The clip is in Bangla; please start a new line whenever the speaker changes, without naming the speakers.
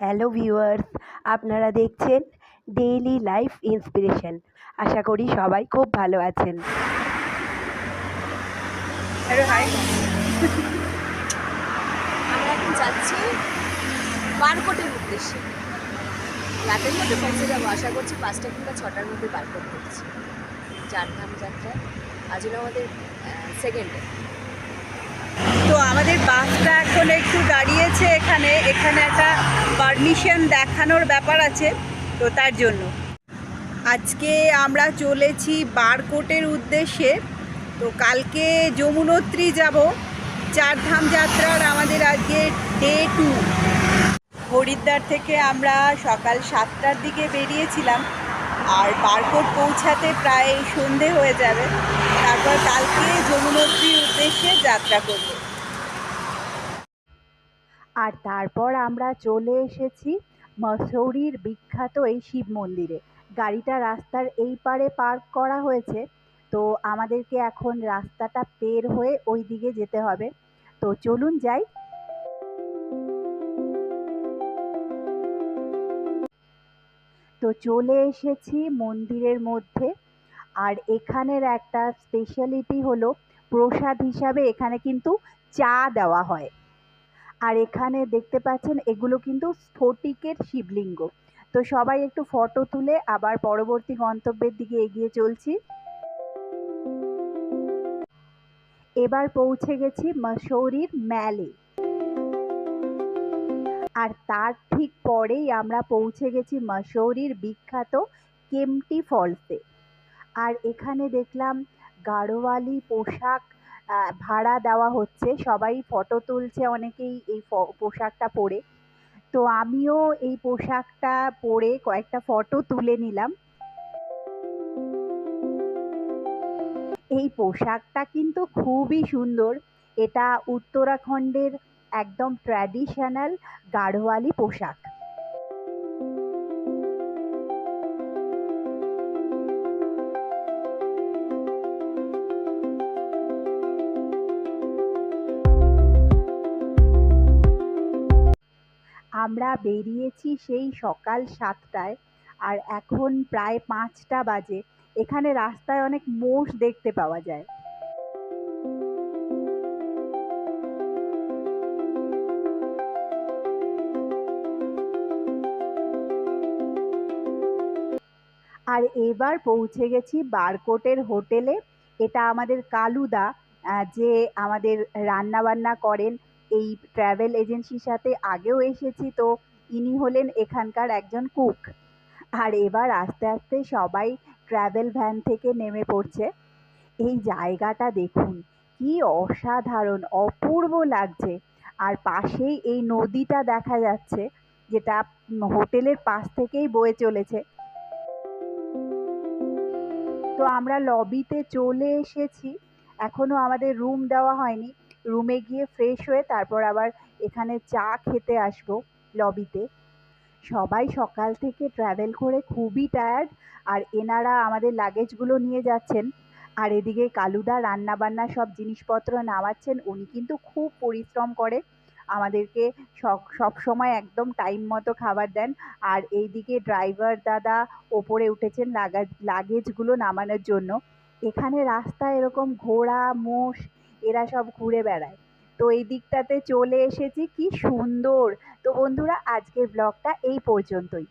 হ্যালো ভিউয়ার্স আপনারা দেখছেন ডেইলি লাইফ ইন্সপিরেশন আশা করি সবাই খুব ভালো আছেন।
হ্যালো হাই
আমরা এখন যাচ্ছি বারকোটের উদ্দেশ্যে। রাতের মধ্যে পৌঁছে যাব আশা করছি পাঁচটা কিংবা ছটার মধ্যে বারকোট করছি চারধাম যাত্রা আজ হলো আমাদের সেকেন্ড ডে
তো আমাদের বাসটা এখন একটু দাঁড়িয়েছে এখানে। এখানে একটা পারমিশন দেখানোর ব্যাপার আছে, তো তার জন্য। আজকে আমরা চলেছি বারকোটের উদ্দেশ্যে, তো কালকে যমুনোত্রী যাব, চারধাম যাত্রার আমাদের আজকে ডে টু হরিদ্বার থেকে আমরা সকাল সাতটার দিকে বেরিয়েছিলাম, আর বারকোট পৌঁছাতে প্রায় সন্ধে হয়ে যাবে, তারপর কালকে যমুনোত্রীর উদ্দেশ্যে যাত্রা করব।
আর তারপর আমরা চলে এসেছি মসৌরির বিখ্যাত এই শিব মন্দিরে। গাড়িটা রাস্তার এই পারে পার্ক করা হয়েছে, তো আমাদেরকে এখন রাস্তাটা পের হয়ে ওই দিকে যেতে হবে। তো চলুন যাই। তো চলে এসেছি মন্দিরের মধ্যে, আর এখানের একটা স্পেশালিটি হলো প্রসাদ হিসাবে এখানে কিন্তু চা দেওয়া হয়। আর এখানে দেখতে পাচ্ছেন এগুলো কিন্তু স্ফটিকের শিবলিঙ্গ। তো সবাই একটু ফটো তুলে আবার পরবর্তী গন্তব্যের দিকে এগিয়ে চলছি। এবার পৌঁছে গেছি মসৌরির ম্যালে। আর তার ঠিক পরেই আমরা পৌঁছে গেছি মসৌরির বিখ্যাত কেমটি ফলসে। আর এখানে দেখলাম গাড়োয়ালি পোশাক ভাড়া দেওয়া হচ্ছে। সবাই ফটো তুলছে, অনেকেই এই পোশাকটা পরে। তো আমিও এই পোশাকটা পরে কয়েকটা ফটো তুলে নিলাম। এই পোশাকটা কিন্তু খুবই সুন্দর। এটা উত্তরাখণ্ডের একদম ট্র্যাডিশনাল গাড়োয়ালি পোশাক। আমরা বেরিয়েছি সেই সকাল সাতটায়, আর এখন প্রায় পাঁচটা বাজে। এখানে রাস্তায় অনেক মোষ দেখতে পাওয়া যায়। আর এবার পৌঁছে গেছি বারকোটের হোটেলে। এটা আমাদের কালুদা যে আমাদের রান্না বান্না করেন এই ট্র্যাভেল এজেন্সির সাথে আগেও এসেছি, তো ইনি হলেন এখানকার একজন কুক আর এবার আস্তে আস্তে সবাই ট্র্যাভেল ভ্যান থেকে নেমে পড়ছে। এই জায়গাটা দেখুন, কি অসাধারণ, অপূর্ব লাগছে। আর পাশেই এই নদীটা দেখা যাচ্ছে, যেটা হোটেলের পাশ থেকেই বয়ে চলেছে। তো আমরা লবিতে চলে এসেছি, এখনও আমাদের রুম দেওয়া হয়নি। রুমে গিয়ে ফ্রেশ হয়ে তারপর আবার এখানে চা খেতে আসব লবিতে সবাই সকাল থেকে ট্রাভেল করে খুবই টায়ার্ড আর এনারা আমাদের লাগেজগুলো নিয়ে যাচ্ছেন। আর এদিকে কালুদা রান্না বান্না সব জিনিসপত্র নামাচ্ছেন, উনি কিন্তু খুব পরিশ্রম করে। আমাদেরকে সব সময় একদম টাইম মতো খাবার দেন। আর এইদিকে ড্রাইভার দাদা ওপরে উঠেছেন লাগাজ লাগেজগুলো নামানোর জন্য। এখানে রাস্তায় এরকম ঘোড়া, মোষ এরা সব ঘুরে বেড়ায়। তো এই দিকটাতে চলে এসেছি। কি সুন্দর! তো বন্ধুরা, আজকের ব্লগটা এই পর্যন্তই।